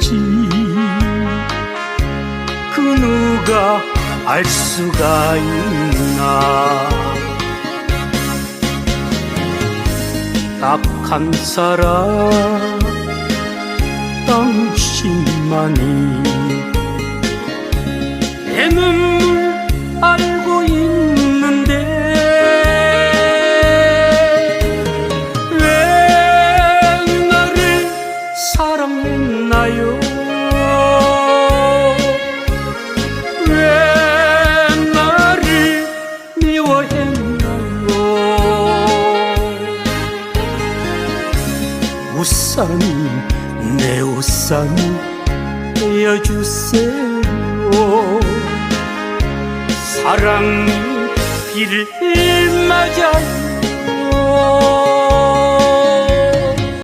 있는지 그 누가 알 수가 있나 딱 한 사람 당신만이 내 눈. 사랑했나요? 왜 나를 미워했나요? 우산 내 우산 떼어주세요. 사랑이 비를 맞아요